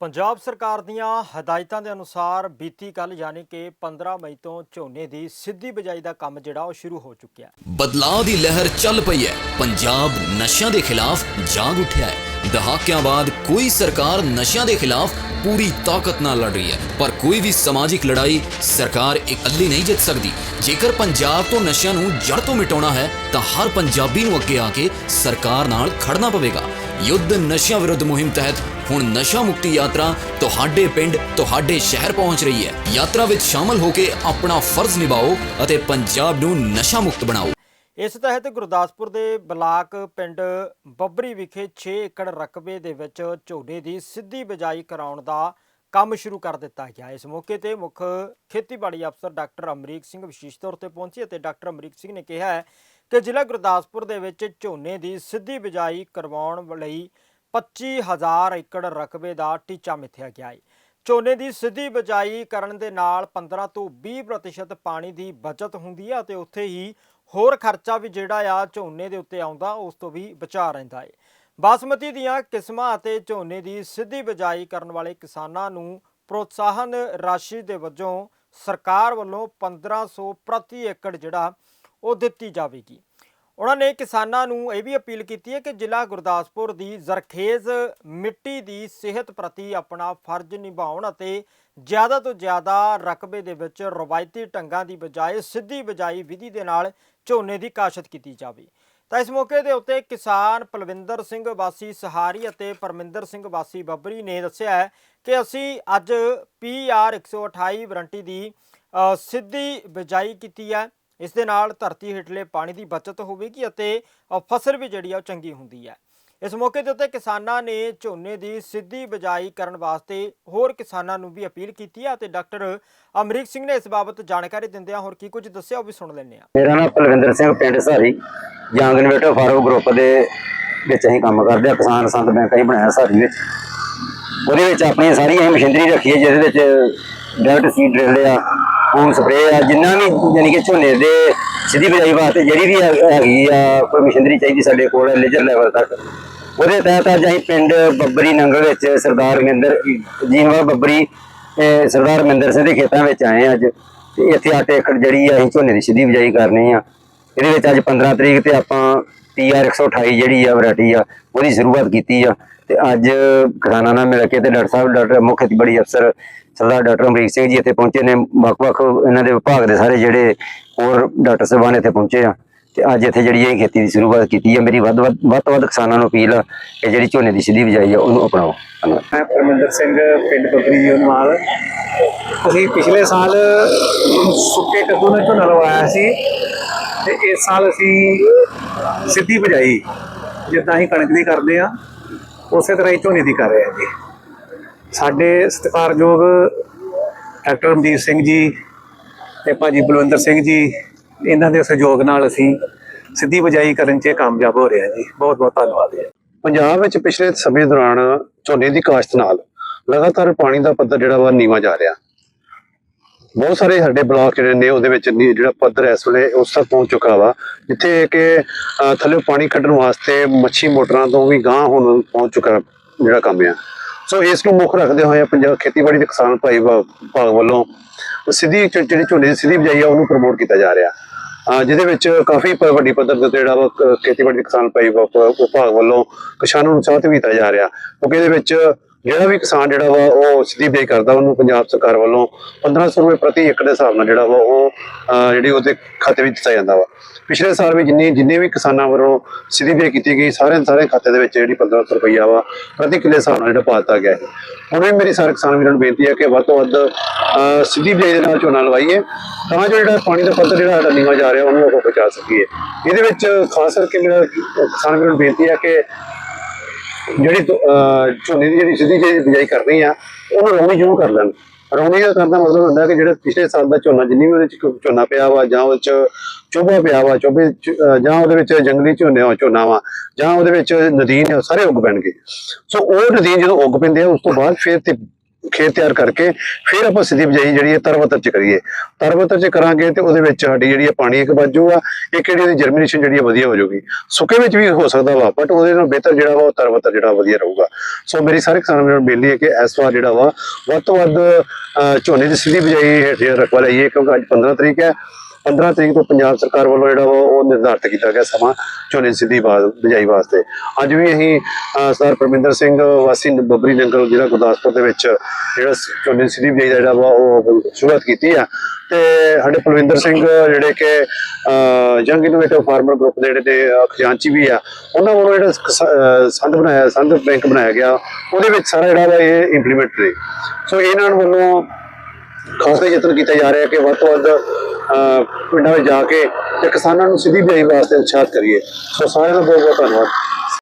ਪੰਜਾਬ ਸਰਕਾਰ ਦੀਆਂ ਹਦਾਇਤਾਂ ਦੇ ਅਨੁਸਾਰ ਬੀਤੀ ਕੱਲ ਯਾਨੀ ਕਿ 15 ਮਈ ਤੋਂ ਝੋਨੇ ਦੀ ਸਿੱਧੀ ਬਿਜਾਈ ਦਾ ਕੰਮ ਜਿਹੜਾ ਉਹ ਸ਼ੁਰੂ ਹੋ ਚੁੱਕਿਆ ਹੈ। ਬਦਲਾਅ ਦੀ ਲਹਿਰ ਚੱਲ ਪਈ ਹੈ। ਪੰਜਾਬ ਨਸ਼ਿਆਂ ਦੇ ਖਿਲਾਫ ਜਾਗ ਉੱਠਿਆ ਹੈ। ਦਹਾਕਿਆਂ ਬਾਅਦ ਕੋਈ ਸਰਕਾਰ ਨਸ਼ਿਆਂ ਦੇ ਖਿਲਾਫ ਪੂਰੀ ਤਾਕਤ ਨਾਲ ਲੜ ਰਹੀ ਹੈ। ਪਰ ਕੋਈ ਵੀ ਸਮਾਜਿਕ ਲੜਾਈ ਸਰਕਾਰ ਇਕੱਲੀ ਨਹੀਂ ਜਿੱਤ ਸਕਦੀ। ਜੇਕਰ ਪੰਜਾਬ ਤੋਂ ਨਸ਼ਿਆਂ ਨੂੰ ਜੜ ਤੋਂ ਮਿਟਾਉਣਾ ਹੈ, ਤਾਂ ਹਰ ਪੰਜਾਬੀ ਨੂੰ ਅੱਗੇ ਆ ਕੇ ਸਰਕਾਰ ਨਾਲ ਖੜਨਾ ਪਵੇਗਾ। ਯੁੱਧ ਨਸ਼ਿਆਂ ਵਿਰੁੱਧ ਮੁਹਿੰਮ ਤਹਿਤ ਹੁਣ ਨਸ਼ਾ ਮੁਕਤੀ ਯਾਤਰਾ ਤੁਹਾਡੇ ਪਿੰਡ, ਤੁਹਾਡੇ ਸ਼ਹਿਰ ਪਹੁੰਚ ਰਹੀ ਹੈ। ਯਾਤਰਾ ਵਿੱਚ ਸ਼ਾਮਲ ਹੋ ਕੇ ਆਪਣਾ ਫਰਜ਼ ਨਿਭਾਓ ਅਤੇ ਪੰਜਾਬ ਨੂੰ ਨਸ਼ਾ ਮੁਕਤ ਬਣਾਓ। ਇਸ ਤਹਿਤ ਗੁਰਦਾਸਪੁਰ ਦੇ ਬਲਾਕ ਪਿੰਡ ਬੱਬਰੀ ਵਿਖੇ 6 ਏਕੜ ਰਕਬੇ ਦੇ ਵਿੱਚ ਝੋਨੇ ਦੀ ਸਿੱਧੀ ਬਿਜਾਈ ਕਰਾਉਣ ਦਾ ਕੰਮ ਸ਼ੁਰੂ ਕਰ ਦਿੱਤਾ ਗਿਆ। ਇਸ ਮੌਕੇ ਤੇ ਮੁੱਖ ਖੇਤੀਬਾੜੀ ਅਫਸਰ ਡਾਕਟਰ ਅਮਰੀਕ ਸਿੰਘ ਵਿਸ਼ੇਸ਼ ਤੌਰ ਤੇ ਪਹੁੰਚੇ ਅਤੇ ਡਾਕਟਰ ਅਮਰੀਕ ਸਿੰਘ ਨੇ ਕਿਹਾ ਹੈ ਕਿ ਜ਼ਿਲ੍ਹਾ ਗੁਰਦਾਸਪੁਰ ਦੇ ਵਿੱਚ ਝੋਨੇ ਦੀ ਸਿੱਧੀ ਬਿਜਾਈ ਕਰਵਾਉਣ ਲਈ 25000 ਏਕੜ ਰਕਬੇ ਦਾ ਟੀਚਾ ਮਿੱਥਿਆ ਗਿਆ ਹੈ ਝੋਨੇ ਦੀ ਸਿੱਧੀ ਬਿਜਾਈ ਕਰਨ ਦੇ ਨਾਲ 15 ਤੋਂ 20% ਪਾਣੀ ਦੀ ਬਚਤ ਹੁੰਦੀ ਹੈ ਅਤੇ ਉੱਥੇ ਹੀ ਹੋਰ ਖਰਚਾ ਵੀ ਜਿਹੜਾ ਆ ਝੋਨੇ ਦੇ ਉੱਤੇ ਆਉਂਦਾ, ਉਸ ਤੋਂ ਵੀ ਬਚਾ ਰਹਿੰਦਾ ਹੈ ਬਾਸਮਤੀ ਦੀਆਂ ਕਿਸਮਾਂ ਅਤੇ ਝੋਨੇ ਦੀ ਸਿੱਧੀ ਬਿਜਾਈ ਕਰਨ ਵਾਲੇ ਕਿਸਾਨਾਂ ਨੂੰ ਪ੍ਰੋਤਸਾਹਨ ਰਾਸ਼ੀ ਦੇ ਵਜੋਂ ਸਰਕਾਰ ਵੱਲੋਂ 1500 ਪ੍ਰਤੀ ਏਕੜ ਜਿਹੜਾ ਉਹ ਦਿੱਤੀ ਜਾਵੇਗੀ। ਉਹਨਾਂ ਨੇ ਕਿਸਾਨਾਂ ਨੂੰ ਇਹ ਵੀ ਅਪੀਲ ਕੀਤੀ ਹੈ ਕਿ ਜ਼ਿਲ੍ਹਾ ਗੁਰਦਾਸਪੁਰ ਦੀ ਜ਼ਰਖੇਜ਼ ਮਿੱਟੀ ਦੀ ਸਿਹਤ ਪ੍ਰਤੀ ਆਪਣਾ ਫਰਜ਼ ਨਿਭਾਉਣ ਅਤੇ ਜ਼ਿਆਦਾ ਤੋਂ ਜ਼ਿਆਦਾ ਰਕਬੇ ਦੇ ਵਿੱਚ ਰਵਾਇਤੀ ਢੰਗਾਂ ਦੀ ਬਜਾਏ ਸਿੱਧੀ ਬਿਜਾਈ ਵਿਧੀ ਦੇ ਨਾਲ ਝੋਨੇ ਦੀ ਕਾਸ਼ਤ ਕੀਤੀ ਜਾਵੇ। ਤਾਂ ਇਸ ਮੌਕੇ ਦੇ ਉੱਤੇ ਕਿਸਾਨ ਪਲਵਿੰਦਰ ਸਿੰਘ ਵਾਸੀ ਸਹਾਰੀ ਅਤੇ ਪਰਮਿੰਦਰ ਸਿੰਘ ਵਾਸੀ ਬੱਬਰੀ ਨੇ ਦੱਸਿਆ ਕਿ ਅਸੀਂ ਅੱਜ PR 128 ਵਾਰੰਟੀ ਦੀ ਸਿੱਧੀ ਬਿਜਾਈ ਕੀਤੀ ਹੈ। ਇਸ ਦੇ ਨਾਲ ਧਰਤੀ ਹੇਠਲੇ ਪਾਣੀ ਦੀ ਬਚਤ ਹੋਵੇਗੀ ਅਤੇ ਫਸਲ ਵੀ ਜਿਹੜੀ ਆ ਚੰਗੀ ਹੁੰਦੀ ਹੈ। ਇਸ ਮੌਕੇ ਦੇ ਉੱਤੇ ਕਿਸਾਨਾਂ ਨੇ ਝੋਨੇ ਦੀ ਸਿੱਧੀ ਬਿਜਾਈ ਕਰਨ ਵਾਸਤੇ ਹੋਰ ਕਿਸਾਨਾਂ ਨੂੰ ਵੀ ਅਪੀਲ ਕੀਤੀ ਹੈ ਅਤੇ ਡਾਕਟਰ ਅਮਰੀਕ ਸਿੰਘ ਨੇ ਇਸ ਬਾਬਤ ਜਾਣਕਾਰੀ ਦਿੰਦਿਆਂ ਹੋਰ ਕੀ ਕੁਝ ਦੱਸਿਆ ਉਹ ਵੀ ਸੁਣ ਲੈਂਦੇ ਹਾਂ। ਮੇਰਾ ਨਾਮ ਪਲਵਿੰਦਰ ਸਿੰਘ, ਪਿੰਡ Saari. Young innovator farm group ਦੇ ਵਿੱਚ ਅਸੀਂ ਕੰਮ ਕਰਦੇ ਆ ਕਿਸਾਨ ਸੰਤ ਬੈਂਕ ਹੀ ਬਣਾਇਆ ਸਾਰੀ ਵਿੱਚ। ਉਹਦੇ ਵਿੱਚ ਆਪਣੀ ਸਾਰੀ ਅਸੀਂ ਮਸ਼ੀਨਰੀ ਰੱਖੀ ਹੈ, ਜਿਹਦੇ ਵਿੱਚ ਡਾਇਰੈਕਟ ਸੀਡ ਡਰਿਲ ਆ। ਹੋਮ ਸਪਰੇ ਆ, ਜਿੰਨਾ ਵੀ ਯਾਨੀ ਕਿ ਝੋਨੇ ਦੇ ਸਿੱਧੀ ਬਿਜਾਈ ਵਾਸਤੇ ਜਿਹੜੀ ਵੀ ਹੈਗੀ ਆ ਕੋਈ ਮਸ਼ੀਨਰੀ ਚਾਹੀਦੀ ਸਾਡੇ ਕੋਲ ਲੇਜਰ ਲੈਵਲ ਤੱਕ। ਉਹਦੇ ਤਹਿਤ ਅੱਜ ਅਸੀਂ ਪਿੰਡ ਬੱਬਰੀ ਨੰਗਲ ਵਿੱਚ ਸਰਦਾਰ ਮਹਿੰਦਰ ਜੀਨਵਾਲ ਬੱਬਰੀ ਸਰਦਾਰ ਮਹਿੰਦਰ ਸਿੰਘ ਦੇ ਖੇਤਾਂ ਵਿੱਚ ਆਏ ਅੱਜ। ਤੇ ਇੱਥੇ 8 ਏਕੜ ਜਿਹੜੀ ਆ, ਅਸੀਂ ਝੋਨੇ ਦੀ ਸਿੱਧੀ ਬਿਜਾਈ ਕਰਨੀ ਆ। ਇਹਦੇ ਵਿੱਚ ਅੱਜ 15 ਤਰੀਕ ਤੇ ਆਪਾਂ TR 128 ਜਿਹੜੀ ਆ, ਵੈਰਾਈਟੀ ਆ, ਉਹਦੀ ਸ਼ੁਰੂਆਤ ਕੀਤੀ ਆ। ਤੇ ਅੱਜ ਕਿਸਾਨਾਂ ਨਾਲ ਮਿਲ ਕੇ ਤੇ ਡਾਕਟਰ ਸਾਹਿਬ, ਡਾਕਟਰ ਮੁੱਖ ਖੇਤੀਬਾੜੀ ਅਫਸਰ ਸਰਦਾਰ ਡਾਕਟਰ ਅਮਰੀਕ ਸਿੰਘ ਜੀ ਇੱਥੇ ਪਹੁੰਚੇ ਨੇ। ਵੱਖ-ਵੱਖ ਇਹਨਾਂ ਦੇ ਵਿਭਾਗ ਦੇ ਸਾਰੇ ਜਿਹੜੇ ਹੋਰ ਡਾਕਟਰ ਸਾਹਿਬਾਨ ਇੱਥੇ ਪਹੁੰਚੇ ਆ। ਤੇ ਅੱਜ ਇੱਥੇ ਜਿਹੜੀ ਇਹ ਖੇਤੀ ਦੀ ਸ਼ੁਰੂਆਤ ਕੀਤੀ ਹੈ ਮੇਰੀ ਵੱਧ ਵੱਧ ਵੱਧ ਕਿਸਾਨਾਂ ਨੂੰ ਅਪੀਲ ਆ ਕਿ ਜਿਹੜੀ ਝੋਨੇ ਦੀ ਸਿੱਧੀ ਬਿਜਾਈ ਆ, ਉਹਨੂੰ ਅਪਣਾਓ। ਧੰਨਵਾਦ। ਮੈਂ ਪਰਮਿੰਦਰ ਸਿੰਘ, ਪਿੰਡ ਬੱਬਰੀ ਜੀ ਨਾਲ ਅਸੀਂ ਪਿਛਲੇ ਸਾਲ ਸੁੱਕੇ ਕੱਦੂ ਨਾਲ ਝੋਨਾ ਲਵਾਇਆ ਸੀ ਤੇ ਇਸ ਸਾਲ ਅਸੀਂ ਸਿੱਧੀ ਬਿਜਾਈ, ਜਿੱਦਾਂ ਅਸੀਂ ਕਣਕ ਦੀ ਕਰਦੇ ਆ। ਉਸੇ ਤਰ੍ਹਾਂ ਹੀ ਝੋਨੇ ਦੀ ਕਰ ਰਿਹਾ ਜੀ। ਸਾਡੇ ਸਤਿਕਾਰਯੋਗ ਡਾਕਟਰ ਰਮਜੀਤ ਸਿੰਘ ਜੀ ਤੇ ਭਾਜੀ ਬਲਵਿੰਦਰ ਸਿੰਘ ਜੀ, ਇਹਨਾਂ ਦੇ ਸਹਿਯੋਗ ਨਾਲ ਅਸੀਂ ਸਿੱਧੀ ਬਜਾਈ ਕਰਨ 'ਚ ਕਾਮਯਾਬ ਹੋ ਰਹੇ ਹਾਂ ਜੀ। ਬਹੁਤ ਬਹੁਤ ਧੰਨਵਾਦ ਜੀ। ਪੰਜਾਬ ਵਿੱਚ ਪਿਛਲੇ ਸਮੇਂ ਦੌਰਾਨ ਝੋਨੇ ਦੀ ਕਾਸ਼ਤ ਨਾਲ ਲਗਾਤਾਰ ਪਾਣੀ ਦਾ ਪੱਧਰ ਜਿਹੜਾ ਵਾ ਨੀਵਾਂ ਜਾ ਰਿਹਾ। ਬਹੁਤ ਸਾਰੇ ਸਾਡੇ ਬਲਾਕ ਜਿਹੜੇ ਨੇ ਉਹਦੇ ਵਿੱਚ ਨੀ- ਜਿਹੜਾ ਪੱਧਰ ਇਸ ਵੇਲੇ ਉਸ ਤੱਕ ਪਹੁੰਚ ਚੁੱਕਾ ਵਾ, ਜਿੱਥੇ ਕਿ ਥੱਲੇ ਪਾਣੀ ਕੱਢਣ ਵਾਸਤੇ ਮੱਛੀ ਮੋਟਰਾਂ ਤੋਂ ਵੀ ਗਾਂ ਹੁਣ ਪਹੁੰਚ ਚੁੱਕਾ ਜਿਹੜਾ ਕੰਮ ਆ। ਸੋ ਇਸ ਨੂੰ ਮੁੱਖ ਰੱਖਦੇ ਹੋਏ ਪੰਜਾਬ ਖੇਤੀਬਾੜੀ ਦੇ ਕਿਸਾਨ ਭਾਈ ਵਿਭਾ- ਵੱਲੋਂ ਸਿੱਧੀ ਜਿਹੜੀ ਝੋਨੇ ਦੀ ਸਿੱਧੀ ਬਿਜਾਈ ਆ, ਉਹਨੂੰ ਪ੍ਰਮੋਟ ਕੀਤਾ ਜਾ ਰਿਹਾ। ਜਿਹਦੇ ਵਿੱਚ ਕਾਫੀ ਵੱਡੀ ਪੱਧਰ ਤੇ ਜਿਹੜਾ ਵਾ ਖੇਤੀਬਾੜੀ ਦੇ ਕਿਸਾਨ ਭਾਈ ਵਿਭਾਗ ਵੱਲੋਂ ਕਿਸਾਨਾਂ ਨੂੰ ਉਤਸ਼ਾਹਿਤ ਵੀ ਕੀਤਾ ਜਾ ਰਿਹਾ। ਕਿਉਂਕਿ ਇਹਦੇ ਵਿੱਚ ਜਿਹੜਾ ਵੀ ਕਿਸਾਨ ਜਿਹੜਾ ਵਾ, ਉਹ ਸਿੱਧੀ ਬਿਜਾਈ ਕਰਦਾ ਉਹਨੂੰ ਪੰਜਾਬ ਸਰਕਾਰ ਵੱਲੋਂ 1500 ਰੁਪਏ ਪ੍ਰਤੀ ਏਕੜ ਦੇ ਹਿਸਾਬ ਨਾਲ ਜਿਹੜਾ ਵਾ, ਉਹ ਜਿਹੜੀ ਉਹਦੇ ਖਾਤੇ ਵਿੱਚ ਦਿੱਤਾ ਜਾਂਦਾ ਵਾ। ਪਿਛਲੇ ਸਾਲ ਵੀ ਜਿੰਨੀ, ਜਿੰਨੇ ਵੀ ਕਿਸਾਨਾਂ ਵੱਲੋਂ ਸਿੱਧੀ ਬਿਜਾਈ ਕੀਤੀ ਗਈ ਸਾਰੇ ਸਾਰੇ ਖਾਤੇ ਦੇ ਵਿੱਚ ਜਿਹੜੀ 1500 ਰੁਪਈਆ ਵਾ, ਪ੍ਰਤੀ ਕਿੱਲੇ ਹਿਸਾਬ ਨਾਲ ਜਿਹੜਾ ਪਾ ਦਿੱਤਾ ਗਿਆ ਹੈ ਹੁਣ ਵੀ ਮੇਰੀ ਸਾਰੇ ਕਿਸਾਨ ਵੀਰਾਂ ਨੂੰ ਬੇਨਤੀ ਹੈ ਕਿ ਵੱਧ ਤੋਂ ਵੱਧ ਸਿੱਧੀ ਬਿਜਾਈ ਦੇ ਨਾਲ ਝੋਨਾ ਲਵਾਈਏ, ਤਾਂ ਜੋ ਜਿਹੜਾ ਪਾਣੀ ਦਾ ਪੱਧਰ ਜਿਹੜਾ ਸਾਡਾ ਨੀਵਾਂ ਜਾ ਰਿਹਾ, ਉਹਨੂੰ ਆਪਾਂ ਬਚਾ ਸਕੀਏ। ਇਹਦੇ ਵਿੱਚ ਖਾਸ ਕਰਕੇ ਮੇਰਾ ਕਿਸਾਨ ਵੀਰਾਂ ਨੂੰ ਬੇਨਤੀ ਹੈ ਕਿ ਜਿਹੜੀ ਤੋਂ, ਅਹ, ਝੋਨੇ ਦੀ ਜਿਹੜੀ ਸਿੱਧੀ ਜਿਹੜੀ ਬਿਜਾਈ ਕਰਨੀ ਆ ਉਹਨੂੰ ਰੌਣੀ ਜ਼ਰੂਰ ਕਰ ਲੈਣ। ਰੌਣੀ ਦਾ ਕਰਨ ਦਾ ਮਤਲਬ ਹੁੰਦਾ ਕਿ ਜਿਹੜਾ ਪਿਛਲੇ ਸਾਲ ਦਾ ਝੋਨਾ ਜਿੰਨੀ ਵੀ ਉਹਦੇ ਚ ਕੋਈ ਝੋਨਾ ਪਿਆ ਵਾ ਜਾਂ ਉਹਦੇ ਚ ਚੋਬਾ ਪਿਆ ਵਾ ਚੋਬੇ ਚ, ਅਹ, ਜਾਂ ਉਹਦੇ ਵਿੱਚ ਜੰਗਲੀ ਝੋਨੇ ਆ ਝੋਨਾ ਵਾ ਜਾਂ ਉਹਦੇ ਵਿੱਚ ਨਦੀਨ ਆ ਸਾਰੇ ਉੱਗ ਪੈਣਗੇ। ਸੋ ਉਹ ਨਦੀਨ ਜਦੋਂ ਉੱਗ ਪੈਂਦੇ ਆ ਉਸ ਤੋਂ ਬਾਅਦ ਫਿਰ ਤੇ ਖੇਤ ਤਿਆਰ ਕਰਕੇ ਫਿਰ ਆਪਾਂ ਸਿੱਧੀ ਬਿਜਾਈ ਜਿਹੜੀ ਹੈ ਤਰਵਤਰ ਚ ਕਰੀਏ। ਤਰਵਤਰ ਚ ਕਰਾਂਗੇ ਤੇ ਉਹਦੇ ਵਿੱਚ ਸਾਡੀ ਜਿਹੜੀ ਹੈ ਪਾਣੀ ਇੱਕ ਬਾਜੂਗਾ ਇੱਕ ਜਿਹੜੀ ਉਹਦੀ ਜਰਮੀਨੇਸ਼ਨ ਜਿਹੜੀ ਹੈ ਵਧੀਆ ਹੋ ਜਾਊਗੀ। ਸੁੱਕੇ ਵਿੱਚ ਵੀ ਹੋ ਸਕਦਾ ਵਾ ਬਟ ਉਹਦੇ ਨਾਲ ਬਿਹਤਰ ਜਿਹੜਾ ਵਾ ਉਹ ਤਰਵਤਰ ਜਿਹੜਾ ਵਧੀਆ ਰਹੂਗਾ। ਸੋ ਮੇਰੀ ਸਾਰੇ ਕਿਸਾਨਾਂ ਨੂੰ ਬੇਨਤੀ ਹੈ ਕਿ ਇਸ ਵਾਰ ਜਿਹੜਾ ਵਾ ਵੱਧ ਤੋਂ ਵੱਧ ਅਹ, ਝੋਨੇ ਦੀ ਸਿੱਧੀ ਬਿਜਾਈ ਹੇਠ ਰਕਬਾ ਲਈਏ ਕਿਉਂਕਿ ਅੱਜ 15 ਤਰੀਕ ਹੈ। 15 ਤਰੀਕ ਤੋਂ ਪੰਜਾਬ ਸਰਕਾਰ ਵੱਲੋਂ ਜਿਹੜਾ ਵਾ ਉਹ ਨਿਰਧਾਰਿਤ ਕੀਤਾ ਗਿਆ ਸਮਾਂ ਝੋਨੇ ਦੀ ਸਿੱਧੀ ਬਿਜਾਈ ਵਾਸਤੇ। ਅੱਜ ਵੀ ਅਸੀਂ ਅਹ, ਪਰਮਿੰਦਰ ਸਿੰਘ ਵਾਸੀ ਬੱਬਰੀ ਨੰਗਲ ਜਿਹੜਾ ਗੁਰਦਾਸਪੁਰ ਦੇ ਵਿੱਚ ਜਿਹੜਾ ਝੋਨੇ ਸਿੱਧੀ ਬਿਜਾਈ ਦਾ ਜਿਹੜਾ ਉਹ ਸ਼ੁਰੂਆਤ ਕੀਤੀ ਆ। ਤੇ ਸਾਡੇ ਪਲਵਿੰਦਰ ਸਿੰਘ ਜਿਹੜੇ ਕਿ ਯੰਗ ਇਨੋਵੇਟਿਵ ਫਾਰਮਰ ਗਰੁੱਪ ਦੇ ਜਿਹੜੇ ਤੇ ਅਹ, ਖਜ਼ਾਨਚੀ ਵੀ ਆ ਉਹਨਾਂ ਵੱਲੋਂ ਜਿਹੜਾ ਸ- ਸੰਦ ਬਣਾਇਆ ਸੰਦ ਬੈਂਕ ਬਣਾਇਆ ਗਿਆ ਉਹਦੇ ਵਿੱਚ ਸਾਰਾ ਜਿਹੜਾ ਵਾ ਇਹ ਇੰਪਲੀਮੈਂਟ ਨੇ। ਸੋ ਇਹਨਾਂ ਵੱਲੋਂ ਖਾਸ ਯਤਨ ਕੀਤਾ ਜਾ ਰਿਹਾ ਕਿ ਵੱਧ ਤੋਂ ਵੱਧ ਪਿੰਡਾਂ ਵਿੱਚ ਜਾ ਕੇ ਤੇ ਕਿਸਾਨਾਂ ਨੂੰ ਸਿੱਧੀ ਬਿਜਾਈ ਵਾਸਤੇ ਉਤਸ਼ਾਹਿਤ ਕਰੀਏ। ਸੋ ਸਾਰਿਆਂ ਦਾ ਬਹੁਤ ਬਹੁਤ ਧੰਨਵਾਦ।